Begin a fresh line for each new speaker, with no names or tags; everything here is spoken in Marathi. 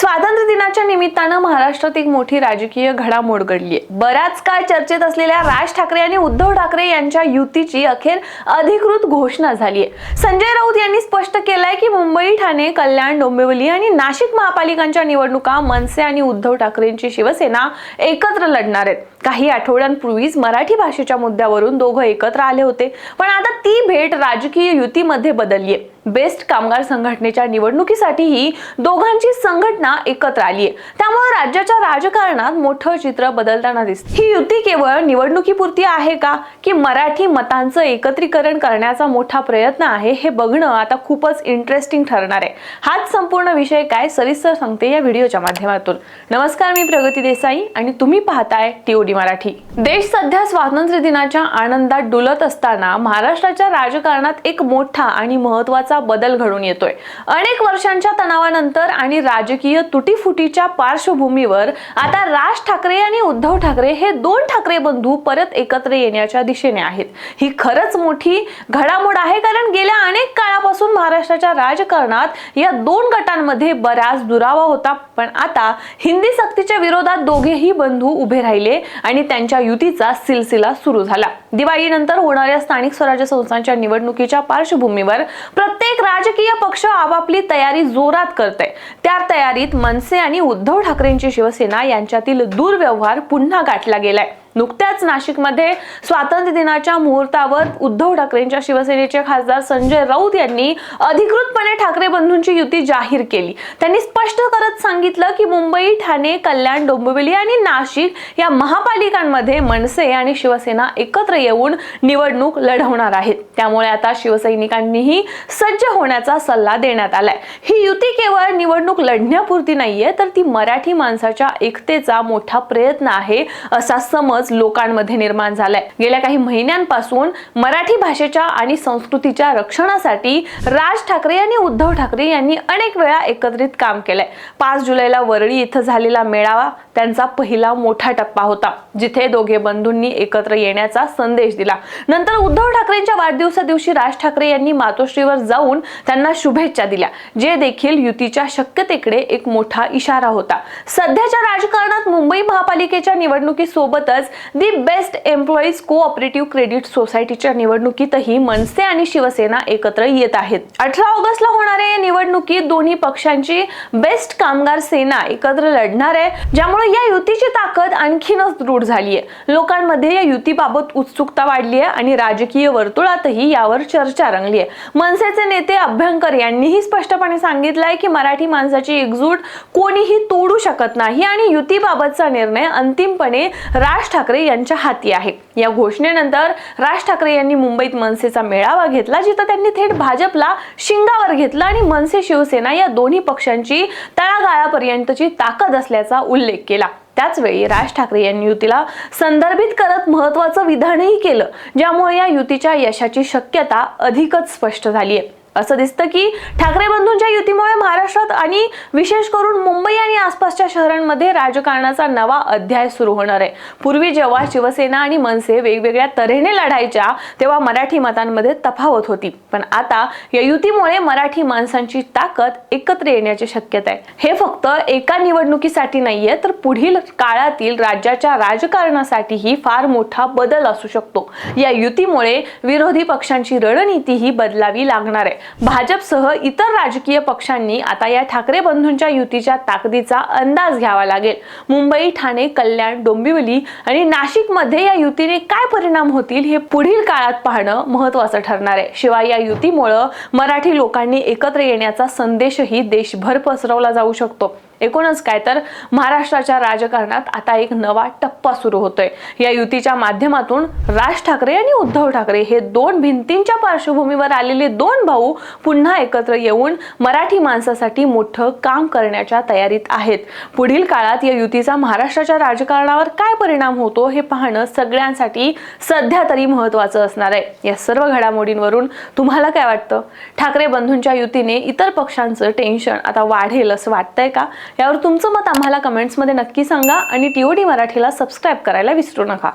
स्वातंत्र्य दिनाच्या निमित्तानं महाराष्ट्रात एक मोठी राजकीय घडामोड घडली आहे. बऱ्याच काळ चर्चेत असलेल्या राज ठाकरे आणि उद्धव ठाकरे यांच्या युतीची अखेर अधिकृत घोषणा झाली आहे. संजय राऊत यांनी स्पष्ट केलंय की मुंबई ठाणे कल्याण डोंबिवली आणि नाशिक महापालिकांच्या निवडणुका मनसे आणि उद्धव ठाकरेंची शिवसेना एकत्र लढणार आहेत. काही आठवड्यांपूर्वीच मराठी भाषेच्या मुद्द्यावरून दोघं एकत्र आले होते. पण आता ती भेट राजकीय युतीमध्ये बदलली आहे. बेस्ट कामगार संघटनेच्या निवडणुकीसाठीही दोघांची संघटना एकत्र आली आहे. त्यामुळे राज्याच्या राजकारणात मोठं चित्र बदलताना दिसते. ही युती केवळ निवडणुकीपुरती आहे का की मराठी मतांचं एकत्रीकरण करण्याचा मोठा प्रयत्न आहे हे बघणं आता खूपच इंटरेस्टिंग ठरणार आहे. हाच संपूर्ण विषय काय सविस्तर सांगते या व्हिडिओच्या माध्यमातून. नमस्कार मी प्रगती देसाई आणि तुम्ही पाहताय टीओडी मराठी. देश सध्या स्वातंत्र्य दिनाच्या आनंदात डुलत असताना महाराष्ट्राच्या राजकारणात एक मोठा आणि महत्त्वाचा बदल घडून येतोय. अनेक वर्षांच्या तणावानंतर आणि राजकीय तुटीफुटीच्या पार्श्वभूमीवर आता राज ठाकरे आणि उद्धव ठाकरे हे दोन ठाकरे बंधू परत एकत्र येण्याच्या दिशेने आहेत. ही खरंच मोठी घडामोड आहे कारण गेल्या अनेक काळापासून महाराष्ट्राच्या राजकारणात या दोन गटांमध्ये बराच दुरावा होता. पण आता हिंदी सक्तीच्या विरोधात दोघेही बंधू उभे राहिले आणि त्यांच्या युतीचा सिलसिला सुरू झाला. दिवाळीनंतर होणाऱ्या स्थानिक स्वराज्य संस्थांच्या निवडणुकीच्या पार्श्वभूमीवर प्रत्येक राजकीय पक्ष आपापली तयारी जोरात करते त्या तयारीत मनसे आणि उद्धव ठाकरेंची शिवसेना यांच्यातील दुर्व्यवहार पुन्हा गाठला गेलाय. नुकत्याच नाशिकमध्ये स्वातंत्र्य दिनाच्या मुहूर्तावर उद्धव ठाकरेंच्या शिवसेनेचे खासदार संजय राऊत यांनी अधिकृतपणे ठाकरे बंधूंची युती जाहीर केली. त्यांनी स्पष्ट करत सांगितलं की मुंबई ठाणे कल्याण डोंबिवली आणि नाशिक या महापालिकांमध्ये मनसे आणि शिवसेना एकत्र येऊन निवडणूक लढवणार आहेत. त्यामुळे आता शिवसैनिकांनीही सज्ज होण्याचा सल्ला देण्यात आलाय. ही युती केवळ निवडणूक लढण्यापुरती नाहीये तर ती मराठी माणसाच्या एकतेचा मोठा प्रयत्न आहे असा समज लोकांमध्ये निर्माण झालाय. गेल्या काही महिन्यांपासून मराठी भाषेच्या आणि संस्कृतीच्या रक्षणासाठी राज ठाकरे आणि उद्धव ठाकरे यांनी अनेक वेळा एकत्रित काम केलंय. पाच जुलैला वरळी इथं झालेला मेळावा त्यांचा पहिला मोठा टप्पा होता जिथे दोघे बंधूंनी एकत्र येण्याचा संदेश दिला. नंतर उद्धव ठाकरेंच्या वाढदिवसा दिवशी राज ठाकरे यांनी मातोश्रीवर जाऊन त्यांना शुभेच्छा दिल्या जे देखील युतीच्या शक्यतेकडे एक मोठा इशारा होता. सध्याच्या राजकारणात मुंबई महापालिकेच्या निवडणुकीसोबतच the best employees cooperative credit सोसायटीच्या निवडणुकीतही मनसे आणि शिवसेना एकत्र येत आहेत. अठरा ऑगस्टला होणाऱ्या या निवडणुकीत दोन्ही पक्षांची बेस्ट कामगार सेना एकत्र लढणार आहे ज्यामुळे या युतीची ताकद आणखीनच दृढ झाली आहे लोकांमध्ये या युतीबाबत उत्सुकता वाढली आहे आणि राजकीय वर्तुळातही यावर चर्चा रंगली आहे मनसेचे नेते अभ्यंकर यांनीही स्पष्टपणे सांगितलं आहे की मराठी माणसाची एकजूट कोणीही तोडू शकत नाही आणि युतीबाबतचा निर्णय अंतिमपणे राज ठाकरे यांच्या हाती आहे. या घोषणेनंतर राज ठाकरे यांनी मुंबईत मनसेचा मेळावा घेतला जिथं त्यांनी थेट भाजपला शिंगावर घेतलं आणि मनसे शिवसेना या दोन्ही पक्षांची तळागाळापर्यंतची ताकद असल्याचा उल्लेख केला. त्याचवेळी राज ठाकरे यांनी युतीला संदर्भित करत महत्वाचं विधानही केलं ज्यामुळे या युतीच्या यशाची शक्यता अधिकच स्पष्ट झाली आहे असं दिसतं की ठाकरे बंधूंच्या युतीमुळे महाराष्ट्रात आणि विशेष करून मुंबई आणि आसपासच्या शहरांमध्ये राजकारणाचा नवा अध्याय सुरू होणार आहे. पूर्वी जेव्हा शिवसेना आणि मनसे वेगवेगळ्या तऱ्हेने लढायच्या तेव्हा मराठी मतांमध्ये तफावत होती. पण आता या युतीमुळे मराठी माणसांची ताकद एकत्र येण्याची शक्यता आहे. हे फक्त एका निवडणुकीसाठी नाहीये तर पुढील काळातील राज्याच्या राजकारणासाठीही फार मोठा बदल असू शकतो. या युतीमुळे विरोधी पक्षांची रणनीतीही बदलावी लागणार आहे. भाजपसह इतर राजकीय पक्षांनी आता या ठाकरे बंधूंच्या युतीच्या ताकदीचा अंदाज घ्यावा लागेल. मुंबई ठाणे कल्याण डोंबिवली आणि नाशिकमध्ये या युतीने काय परिणाम होतील हे पुढील काळात पाहणं महत्वाचं ठरणार आहे. शिवाय या युतीमुळं मराठी लोकांनी एकत्र येण्याचा संदेशही देशभर पसरवला जाऊ शकतो. एकूणच काय तर महाराष्ट्राच्या राजकारणात आता एक नवा टप्पा सुरू होतोय. या युतीच्या माध्यमातून राज ठाकरे आणि उद्धव ठाकरे हे दोन भिंतींच्या पार्श्वभूमीवर आलेले दोन भाऊ भाऊ पुन्हा एकत्र येऊन मराठी माणसासाठी मोठं काम करण्याच्या तयारीत आहेत. पुढील काळात या युतीचा महाराष्ट्राच्या राजकारणावर काय परिणाम होतो हे पाहणं सगळ्यांसाठी सध्या तरी महत्वाचं असणार आहे. या सर्व घडामोडींवरून तुम्हाला काय वाटतं? ठाकरे बंधूंच्या युतीने इतर पक्षांचं टेन्शन आता वाढेल असं वाटतंय का? यावर तुमचं मत आम्हाला कमेंट्समध्ये नक्की सांगा आणि टीओडी मराठीला सबस्क्राईब करायला विसरू नका.